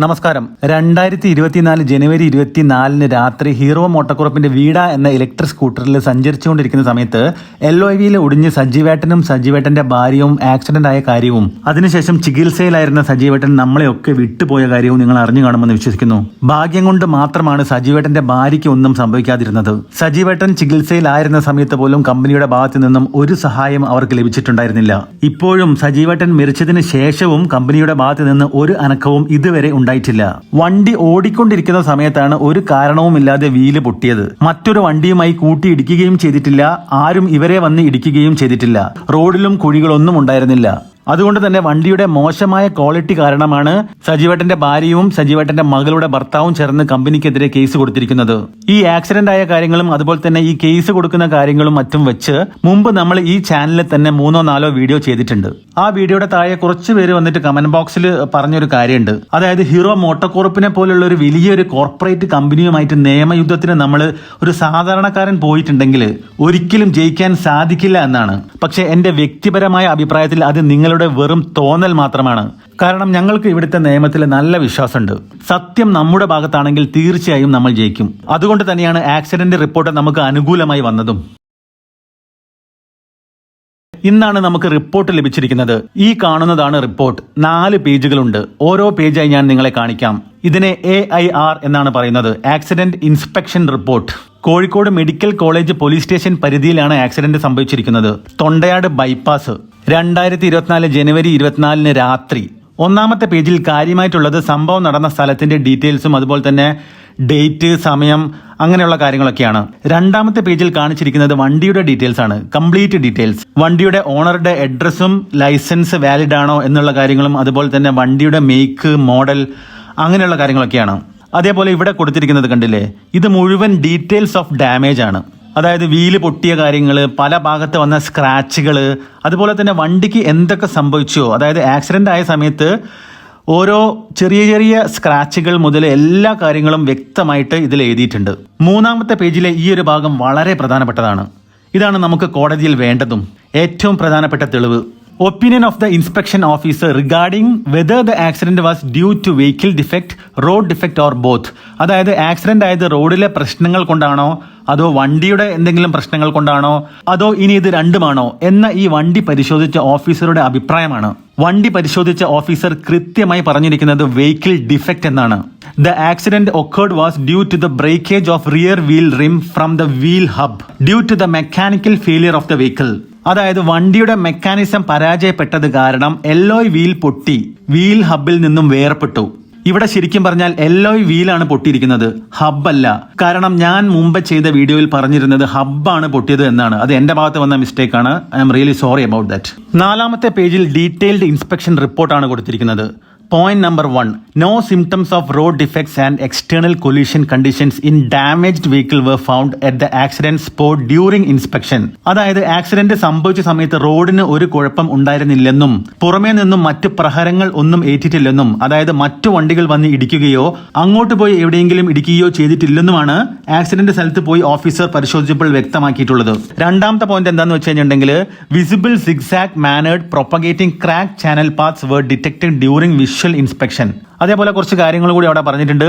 നമസ്കാരം. രണ്ടായിരത്തി ഇരുപത്തിനാല് ജനുവരി ഇരുപത്തിനാലിന് രാത്രി ഹീറോ മോട്ടോക്കുറപ്പിന്റെ വീട എന്ന ഇലക്ട്രിക് സ്കൂട്ടറിൽ സഞ്ചരിച്ചുകൊണ്ടിരിക്കുന്ന സമയത്ത് എൽ ഒ വിയിൽ ഒടിഞ്ഞ് സജീവേട്ടനും സജീവേട്ടന്റെ ഭാര്യയും ആക്സിഡന്റ് ആയ കാര്യവും അതിനുശേഷം ചികിത്സയിലായിരുന്ന സജീവേട്ടൻ നമ്മളെയൊക്കെ വിട്ടുപോയ കാര്യവും നിങ്ങൾ അറിഞ്ഞു കാണുമെന്ന് വിശ്വസിക്കുന്നു. ഭാഗ്യം കൊണ്ട് മാത്രമാണ് സജീവേട്ടന്റെ ഭാര്യയ്ക്ക് ഒന്നും സംഭവിക്കാതിരുന്നത്. സജീവേട്ടൻ ചികിത്സയിലായിരുന്ന സമയത്ത് പോലും കമ്പനിയുടെ ഭാഗത്തു നിന്നും ഒരു സഹായം അവർക്ക് ലഭിച്ചിട്ടുണ്ടായിരുന്നില്ല. ഇപ്പോഴും സജീവേട്ടൻ മരിച്ചതിന് ശേഷവും കമ്പനിയുടെ ഭാഗത്തു നിന്ന് ഒരു അനക്കവും ഇതുവരെ ഉണ്ടായിട്ടില്ല. വണ്ടി ഓടിക്കൊണ്ടിരിക്കുന്ന സമയത്താണ് ഒരു കാരണവുമില്ലാതെ വീൽ പൊട്ടിയത്. മറ്റൊരു വണ്ടിയുമായി കൂട്ടിയിടിക്കുകയും ചെയ്തിട്ടില്ല. ആരും ഇവരെ വന്ന് ഇടിക്കുകയും ചെയ്തിട്ടില്ല. റോഡിലും കുഴികളൊന്നും ഉണ്ടായിരുന്നില്ല. അതുകൊണ്ട് തന്നെ വണ്ടിയുടെ മോശമായ ക്വാളിറ്റി കാരണമാണ് സജീവട്ടന്റെ ഭാര്യയും സജീവട്ടന്റെ മകളുടെ ഭർത്താവും ചേർന്ന് കമ്പനിക്കെതിരെ കേസ് കൊടുത്തിരിക്കുന്നത്. ഈ ആക്സിഡന്റ് ആയ കാര്യങ്ങളും അതുപോലെ തന്നെ ഈ കേസ് കൊടുക്കുന്ന കാര്യങ്ങളും മറ്റും വെച്ച് മുമ്പ് നമ്മൾ ഈ ചാനലിൽ തന്നെ മൂന്നോ നാലോ വീഡിയോ ചെയ്തിട്ടുണ്ട്. ആ വീഡിയോയുടെ താഴെ കുറച്ച് പേര് വന്നിട്ട് കമന്റ് ബോക്സിൽ പറഞ്ഞൊരു കാര്യമുണ്ട് അതായത് ഹീറോ മോട്ടോകോർപ്പിനെ പോലുള്ള ഒരു വലിയൊരു കോർപ്പറേറ്റ് കമ്പനിയുമായിട്ട് നിയമയുദ്ധത്തിന് നമ്മൾ ഒരു സാധാരണക്കാരൻ പോയിട്ടുണ്ടെങ്കിൽ ഒരിക്കലും ജയിക്കാൻ സാധിക്കില്ല എന്നാണ്. പക്ഷെ എന്റെ വ്യക്തിപരമായ അഭിപ്രായത്തിൽ അത് നിങ്ങളുടെ വെറും തോന്നൽ മാത്രമാണ്. കാരണം ഞങ്ങൾക്ക് ഇവിടുത്തെ നിയമത്തിൽ നല്ല വിശ്വാസമുണ്ട്. സത്യം നമ്മുടെ ഭാഗത്താണെങ്കിൽ തീർച്ചയായും നമ്മൾ ജയിക്കും. അതുകൊണ്ട് തന്നെയാണ് ആക്സിഡന്റ് റിപ്പോർട്ട് നമുക്ക് അനുകൂലമായി വന്നതും. ഇന്നാണ് നമുക്ക് റിപ്പോർട്ട് ലഭിച്ചിരിക്കുന്നത്. ഈ കാണുന്നതാണ് റിപ്പോർട്ട്. നാല് പേജുകളുണ്ട്. ഓരോ പേജായി ഞാൻ നിങ്ങളെ കാണിക്കാം. ഇതിനെ എ ഐ ആർ എന്നാണ് പറയുന്നത്. Accident inspection report. Kozhikode medical college police station പരിധിയിലാണ് ആക്സിഡന്റ് സംഭവിച്ചിരിക്കുന്നത്. തൊണ്ടയാട് ബൈപ്പാസ്. രണ്ടായിരത്തി ഇരുപത്തിനാല് ജനുവരി ഇരുപത്തിനാലിന് രാത്രി. ഒന്നാമത്തെ പേജിൽ കാര്യമായിട്ടുള്ളത് സംഭവം നടന്ന സ്ഥലത്തിന്റെ ഡീറ്റെയിൽസും അതുപോലെ തന്നെ ഡേറ്റ് സമയം അങ്ങനെയുള്ള കാര്യങ്ങളൊക്കെയാണ്. രണ്ടാമത്തെ പേജിൽ കാണിച്ചിരിക്കുന്നത് വണ്ടിയുടെ ഡീറ്റെയിൽസ് ആണ്. Complete details. വണ്ടിയുടെ ഓണറുടെ അഡ്രസ്സും ലൈസൻസ് വാലിഡ് ആണോ എന്നുള്ള കാര്യങ്ങളും അതുപോലെ തന്നെ വണ്ടിയുടെ മേക്ക് മോഡൽ അങ്ങനെയുള്ള കാര്യങ്ങളൊക്കെയാണ്. അതേപോലെ ഇവിടെ കൊടുത്തിരിക്കുന്നത് കണ്ടില്ലേ? ഇത് മുഴുവൻ ഡീറ്റെയിൽസ് ഓഫ് ഡാമേജ് ആണ്. അതായത് വീൽ പൊട്ടിയ കാര്യങ്ങൾ പല ഭാഗത്ത് വന്ന സ്ക്രാച്ചുകൾ അതുപോലെ തന്നെ വണ്ടിക്ക് എന്തൊക്കെ സംഭവിച്ചോ അതായത് ആക്സിഡന്റ് ആയ സമയത്ത് ഓരോ ചെറിയ ചെറിയ സ്ക്രാച്ചുകൾ മുതൽ എല്ലാ കാര്യങ്ങളും വ്യക്തമായിട്ട് ഇതിൽ എഴുതിയിട്ടുണ്ട്. മൂന്നാമത്തെ പേജിലെ ഈ ഒരു ഭാഗം വളരെ പ്രധാനപ്പെട്ടതാണ്. ഇതാണ് നമുക്ക് കോടതിയിൽ വേണ്ടതും ഏറ്റവും പ്രധാനപ്പെട്ട തെളിവ്. Opinion of the inspection officer regarding whether the accident was due to vehicle defect road defect or both അതായത് ആക്സിഡന്റ് ആയത് റോഡിലെ പ്രശ്നങ്ങൾ കൊണ്ടാണോ അതോ വണ്ടിയുടെ എന്തെങ്കിലും പ്രശ്നങ്ങൾ കൊണ്ടാണോ അതോ ഇനി ഇത് രണ്ടുമാണോ എന്ന ഈ വണ്ടി പരിശോധിച്ച ഓഫീസറുടെ അഭിപ്രായമാണ്. വണ്ടി പരിശോധിച്ച ഓഫീസർ കൃത്യമായി പറഞ്ഞിരിക്കുന്നത് വെഹിക്കിൾ ഡിഫക്റ്റ് എന്നാണ്. The accident occurred was due to the breakage of rear wheel rim from the wheel hub due to the mechanical failure of the vehicle അതായത് വണ്ടിയുടെ മെക്കാനിസം പരാജയപ്പെട്ടത് കാരണം എല്ലോയ് വീൽ പൊട്ടി. വീൽ ഹബിൽ നിന്നും വേർപെട്ടു ഇവിടെ ശരിക്കും പറഞ്ഞാൽ എല്ലോയ് വീലാണ് പൊട്ടിയിരിക്കുന്നത്. ഹബ്ബല്ല കാരണം ഞാൻ മുമ്പ് ചെയ്ത വീഡിയോയിൽ പറഞ്ഞിരുന്നത് ഹബ്ബാണ് പൊട്ടിയത് എന്നാണ്. അത് എന്റെ ഭാഗത്ത് വന്ന മിസ്റ്റേക്ക് ആണ്. I am really sorry about that നാലാമത്തെ പേജിൽ ഡീറ്റെയിൽഡ് ഇൻസ്പെക്ഷൻ റിപ്പോർട്ടാണ് കൊടുത്തിരിക്കുന്നത്. Point number one no symptoms of road defects and external collision conditions in damaged vehicle were found at the accident spot during inspection അതായത് accident സംഭവിച്ച സമയത്ത് റോഡിന് ഒരു കുഴപ്പം ഉണ്ടായിരുന്നില്ലെന്നും പുറമേ നിന്നും മറ്റ് പ്രഹരങ്ങൾ ഒന്നും ഏറ്റിട്ടില്ലെന്നും അതായത് മറ്റു വണ്ടികൾ വന്ന് ഇടിക്കുകയോ അങ്ങോട്ട് പോയി എവിടെയെങ്കിലും ഇടിക്കുകയോ ചെയ്തിട്ടില്ലെന്നുമാണ് ആക്സിഡന്റ് സ്ഥലത്ത് പോയി ഓഫീസർ പരിശോധിച്ചപ്പോൾ വ്യക്തമാക്കിയിട്ടുള്ളത്. രണ്ടാമത്തെ പോയിന്റ് എന്താന്ന് വെച്ച് കഴിഞ്ഞിട്ടുണ്ടെങ്കിൽ visible zigzag mannered propagating crack channel paths were detected during visual inspection അതേപോലെ കുറച്ച് കാര്യങ്ങൾ കൂടി അവിടെ പറഞ്ഞിട്ടുണ്ട്.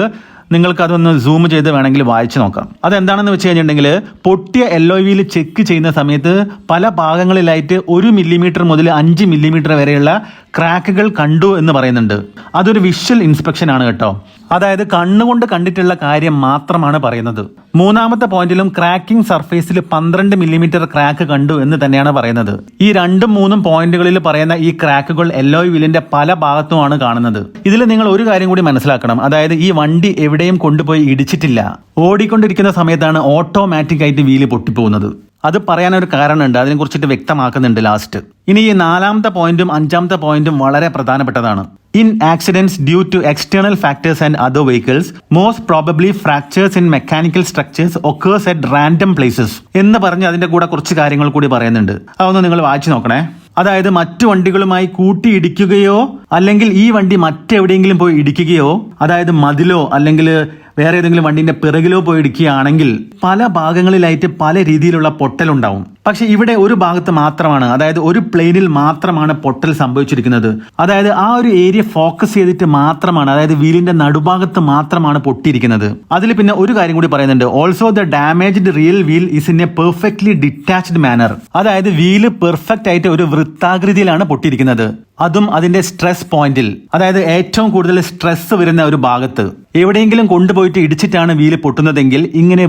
നിങ്ങൾക്ക് അതൊന്ന് സൂം ചെയ്ത് വേണമെങ്കിൽ വായിച്ചു നോക്കാം. അതെന്താണെന്ന് വെച്ച് കഴിഞ്ഞിട്ടുണ്ടെങ്കിൽ പൊട്ടിയ എൽ വിയിൽ ചെക്ക് ചെയ്യുന്ന സമയത്ത് പല ഭാഗങ്ങളിലായിട്ട് ഒരു മില്ലിമീറ്റർ മുതൽ അഞ്ച് മില്ലിമീറ്റർ വരെയുള്ള ക്രാക്കുകൾ കണ്ടു എന്ന് പറയുന്നുണ്ട്. അതൊരു വിഷ്വൽ ഇൻസ്പെക്ഷൻ ആണ് കേട്ടോ. അതായത് കണ്ണുകൊണ്ട് കണ്ടിട്ടുള്ള കാര്യം മാത്രമാണ് പറയുന്നത്. മൂന്നാമത്തെ പോയിന്റിലും ക്രാക്കിംഗ് സർഫേസിൽ പന്ത്രണ്ട് മില്ലിമീറ്റർ ക്രാക്ക് കണ്ടു എന്ന് തന്നെയാണ് പറയുന്നത്. ഈ രണ്ടും മൂന്നും പോയിന്റുകളിൽ പറയുന്ന ഈ ക്രാക്കുകൾ എല്ലോ വീലിന്റെ പല ഭാഗത്തുമാണ് കാണുന്നത്. ഇതിൽ നിങ്ങൾ ഒരു കാര്യം കൂടി മനസ്സിലാക്കണം. അതായത് ഈ വണ്ടി എവിടെയും കൊണ്ടുപോയി ഇടിച്ചിട്ടില്ല. ഓടിക്കൊണ്ടിരിക്കുന്ന സമയത്താണ് ഓട്ടോമാറ്റിക് ആയിട്ട് വീൽ പൊട്ടിപ്പോകുന്നത്. അത് പറയാനൊരു കാരണമുണ്ട്. അതിനെ കുറിച്ചിട്ട് വ്യക്തമാക്കുന്നുണ്ട് ലാസ്റ്റ് ഇനി ഈ നാലാമത്തെ പോയിന്റും അഞ്ചാമത്തെ പോയിന്റും വളരെ പ്രധാനപ്പെട്ടതാണ്. In accidents due to external factors and other vehicles most probably fractures in mechanical structures occurs at random places എന്ന് പറഞ്ഞ് അതിന്റെ കൂടെ കുറച്ച് കാര്യങ്ങൾ കൂടി പറയുന്നുണ്ട്. അതൊന്ന് നിങ്ങൾ വായിച്ചു നോക്കണേ. അതായത് മറ്റു വണ്ടികളുമായി കൂട്ടിയിടിക്കുകയോ അല്ലെങ്കിൽ ഈ വണ്ടി മറ്റെവിടെയെങ്കിലും പോയി ഇടിക്കുകയോ അതായത് മതിലോ അല്ലെങ്കിൽ വേറെ ഏതെങ്കിലും വണ്ടിന്റെ പിറകിലോ പോയി ഇടിക്കുകയാണെങ്കിൽ പല ഭാഗങ്ങളിലായിട്ട് പല രീതിയിലുള്ള പൊട്ടലുണ്ടാവും. പക്ഷെ ഇവിടെ ഒരു ഭാഗത്ത് മാത്രമാണ് അതായത് ഒരു പ്ലെയിനിൽ മാത്രമാണ് പൊട്ടൽ സംഭവിച്ചിരിക്കുന്നത്. അതായത് ആ ഒരു ഏരിയ ഫോക്കസ് ചെയ്തിട്ട് മാത്രമാണ് അതായത് വീലിന്റെ നടുഭാഗത്ത് മാത്രമാണ് പൊട്ടിയിരിക്കുന്നത്. അതിൽ പിന്നെ ഒരു കാര്യം കൂടി പറയുന്നുണ്ട്. Also the damaged rear wheel is in a perfectly detached manner അതായത് വീൽ പെർഫെക്റ്റ് ആയിട്ട് ഒരു വൃത്താകൃതിയിലാണ് പൊട്ടിയിരിക്കുന്നത്. അതും അതിന്റെ സ്ട്രെസ് പോയിന്റിൽ അതായത് ഏറ്റവും കൂടുതൽ സ്ട്രെസ് വരുന്ന ഒരു ഭാഗത്ത്. എവിടെയെങ്കിലും കൊണ്ടുപോയിട്ട് ഇടിച്ചിട്ടാണ് വീൽ പൊട്ടുന്നതെങ്കിൽ ഇങ്ങനെ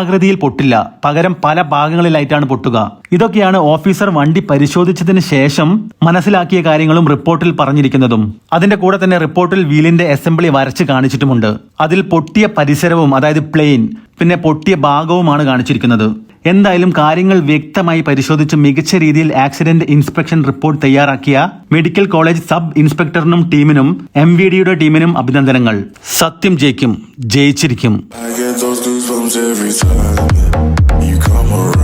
വൃത്താകൃതിയിൽ പൊട്ടില്ല. പകരം പല ഭാഗങ്ങളിലായിട്ടാണ് പൊട്ടുക. ഇതൊക്കെയാണ് ഓഫീസർ വണ്ടി പരിശോധിച്ചതിന് ശേഷം മനസ്സിലാക്കിയ കാര്യങ്ങളും റിപ്പോർട്ടിൽ പറഞ്ഞിരിക്കുന്നതും. അതിന്റെ കൂടെ തന്നെ റിപ്പോർട്ടിൽ വീലിന്റെ അസംബ്ലി വരച്ച് കാണിച്ചിട്ടുമുണ്ട്. അതിൽ പൊട്ടിയ പരിസരവും അതായത് പ്ലെയിൻ പിന്നെ പൊട്ടിയ ഭാഗവുമാണ് കാണിച്ചിരിക്കുന്നത്. എന്തായാലും കാര്യങ്ങൾ വ്യക്തമായി പരിശോധിച്ച് മികച്ച രീതിയിൽ ആക്സിഡന്റ് ഇൻസ്പെക്ഷൻ റിപ്പോർട്ട് തയ്യാറാക്കിയ മെഡിക്കൽ കോളേജ് സബ് ഇൻസ്പെക്ടറിനും ടീമിനും എം വി ഡിയുടെ ടീമിനും അഭിനന്ദനങ്ങൾ. സത്യം ജയിക്കും ജയിച്ചിരിക്കും. comes every time you come around.